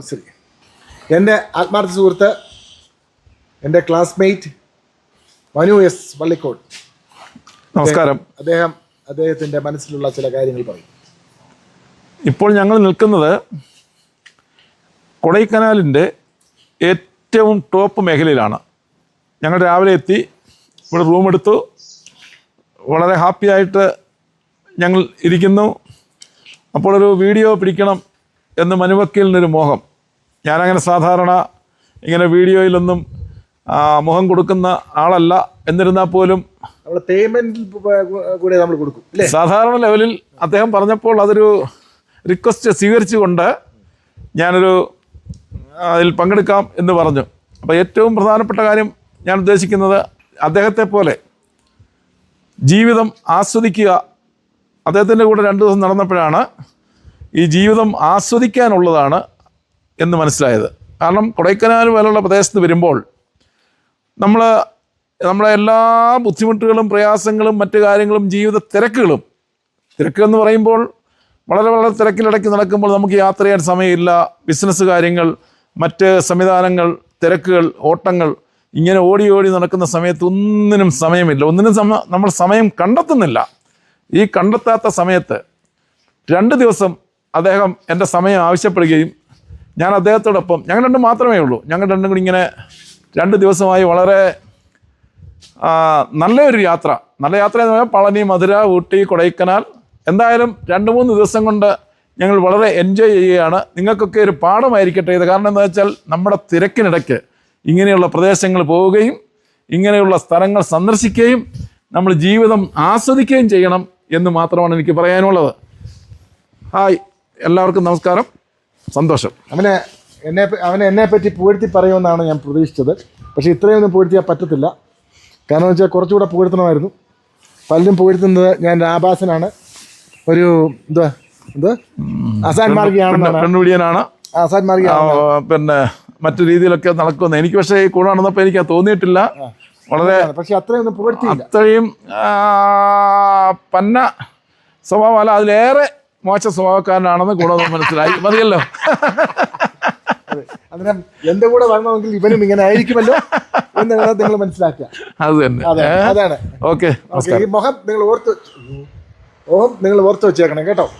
ശരി. എന്റെ ആത്മാർത്ഥ സുഹൃത്ത് എന്റെ ക്ലാസ്മേറ്റ് മനു എസ് വള്ളിക്കോട്. നമസ്കാരം. അദ്ദേഹം അദ്ദേഹത്തിന്റെ മനസ്സിലുള്ള ചില കാര്യങ്ങൾ പറയും. ഇപ്പോൾ ഞങ്ങൾ നിൽക്കുന്നത് കൊടൈക്കനാലിന്റെ ഏറ്റവും ടോപ്പ് മേഖലയിലാണ്. ഞങ്ങൾ രാവിലെ എത്തി ഇവിടെ റൂം എടുത്തു. വളരെ ഹാപ്പിയായിട്ട് ഞങ്ങൾ ഇരിക്കുന്നു. അപ്പോൾ ഒരു വീഡിയോ പിടിക്കണം എന്ന് മനുവക്കീലിനൊരു മോഹം. ഞാനങ്ങനെ സാധാരണ ഇങ്ങനെ വീഡിയോയിലൊന്നും മുഖം കൊടുക്കുന്ന ആളല്ല. എന്നിരുന്നാൽ പോലും നമ്മൾ പേയ്മെന്റിൽ കൂടെ നമ്മൾ കൊടുക്കും സാധാരണ ലെവലിൽ അദ്ദേഹം പറഞ്ഞപ്പോൾ അതൊരു റിക്വസ്റ്റ് സ്വീകരിച്ചുകൊണ്ട് ഞാനൊരു അതിൽ പങ്കെടുക്കാം എന്ന് പറഞ്ഞു. അപ്പോൾ ഏറ്റവും പ്രധാനപ്പെട്ട കാര്യം ഞാൻ ഉദ്ദേശിക്കുന്നത് അദ്ദേഹത്തെ പോലെ ജീവിതം ആസ്വദിക്കുക. അദ്ദേഹത്തിന്റെ കൂടെ രണ്ട് ദിവസം നടന്നപ്പോഴാണ് ഈ ജീവിതം ആസ്വദിക്കാനുള്ളതാണ് എന്ന് മനസ്സിലായത്. കാരണം കൊടൈക്കനാൽ പോലുള്ള പ്രദേശത്ത് വരുമ്പോൾ നമ്മൾ നമ്മുടെ എല്ലാ ബുദ്ധിമുട്ടുകളും പ്രയാസങ്ങളും മറ്റു കാര്യങ്ങളും ജീവിത തിരക്കുകളും തിരക്ക് എന്ന് പറയുമ്പോൾ വളരെ വളരെ തിരക്കിലിടയ്ക്ക് നടക്കുമ്പോൾ നമുക്ക് യാത്ര ചെയ്യാൻ സമയമില്ല. ബിസിനസ് കാര്യങ്ങൾ മറ്റ് സംവിധാനങ്ങൾ തിരക്കുകൾ ഓട്ടങ്ങൾ ഇങ്ങനെ ഓടി ഓടി നടക്കുന്ന സമയത്ത് ഒന്നിനും സമയമില്ല. ഒന്നിനും സമ നമ്മൾ സമയം കണ്ടെത്തുന്നില്ല. ഈ കണ്ടെത്താത്ത സമയത്ത് രണ്ട് ദിവസം അദ്ദേഹം എന്റെ സമയം ആവശ്യപ്പെടുകയും ഞാൻ അദ്ദേഹത്തോടൊപ്പം ഞങ്ങൾ രണ്ടും മാത്രമേ ഉള്ളൂ. ഞങ്ങൾ രണ്ടും കൂടി ഇങ്ങനെ രണ്ട് ദിവസമായി വളരെ നല്ലൊരു യാത്ര. നല്ല യാത്ര എന്ന് പറഞ്ഞാൽ പളനി മധുര ഊട്ടി കൊടൈക്കനാൽ. എന്തായാലും രണ്ട് മൂന്ന് ദിവസം കൊണ്ട് ഞങ്ങൾ വളരെ എൻജോയ് ചെയ്യുകയാണ്. നിങ്ങൾക്കൊക്കെ ഒരു പാഠമായിരിക്കട്ടെ ഇത്. കാരണം എന്താ വെച്ചാൽ നമ്മുടെ തിരക്കിനിടയ്ക്ക് ഇങ്ങനെയുള്ള പ്രദേശങ്ങൾ പോവുകയും ഇങ്ങനെയുള്ള സ്ഥലങ്ങൾ സന്ദർശിക്കുകയും നമ്മൾ ജീവിതം ആസ്വദിക്കുകയും ചെയ്യണം എന്ന് മാത്രമാണ് എനിക്ക് പറയാനുള്ളത്. ഹായ്. എല്ലാവർക്കും നമസ്കാരം. സന്തോഷം. അവനെ എന്നെ അവനെ എന്നെ പറ്റി പുകഴ്ത്തി പറയുമെന്നാണ് ഞാൻ പ്രതീക്ഷിച്ചത്. പക്ഷേ ഇത്രയൊന്നും പുകഴ്ത്തിയാൽ പറ്റത്തില്ല. കാരണം വെച്ചാൽ കുറച്ചുകൂടെ പുകഴ്ത്തണമായിരുന്നു. പലരും പുകഴ്ത്തുന്നത് ഞാൻ രാഭാസനാണ്. ഒരു എന്താ എന്ത്? അസാൻ മാർഗിയാണ് അസാൻ മാർഗി മാർഗിയാണ് പിന്നെ മറ്റു രീതിയിലൊക്കെ നടക്കുമെന്ന് എനിക്ക് പക്ഷേ ഈ കൂടെ നടന്നപ്പോൾ എനിക്ക് തോന്നിയിട്ടില്ല. വളരെ പക്ഷെ അത്രയൊന്നും പുകഴ്ത്തിയില്ല. അത്രയും പന്ന സ്വഭാവമല്ല. അതിലേറെ മോശ സ്വഭാവക്കാരനാണെന്ന് കൂടെ മനസ്സിലായി. മതിയല്ലോ. അന്നേരം എന്റെ കൂടെ വരണമെങ്കിൽ ഇവനും ഇങ്ങനെ ആയിരിക്കുമല്ലോ എന്ന് നിങ്ങൾ മനസ്സിലാക്കുക. അത് തന്നെ. അതാണ്. ഓക്കെ ഈ മുഖം നിങ്ങൾ ഓർത്ത് ഓഹം നിങ്ങൾ ഓർത്ത് വെച്ചേക്കണം കേട്ടോ.